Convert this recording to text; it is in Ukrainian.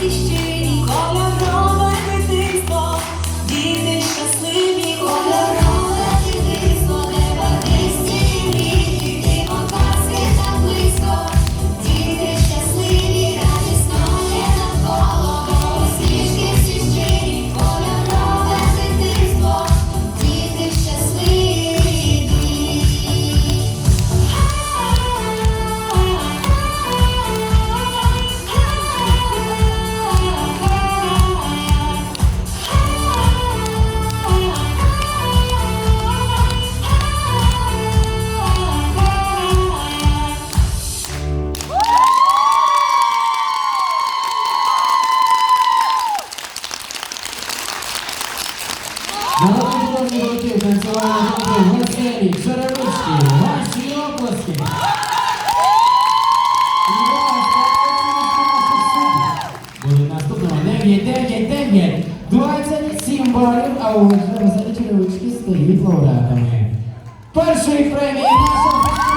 всі щирі кола. Народний художній колектив танцювальної групи «Веселі Черевички». Ваші оплески. І вас, оплески наших суддів. Буде наступного 9, 9, 9, 27 балів, а отже, «Веселі Черевички» стають лауреатами. Першої премії нашого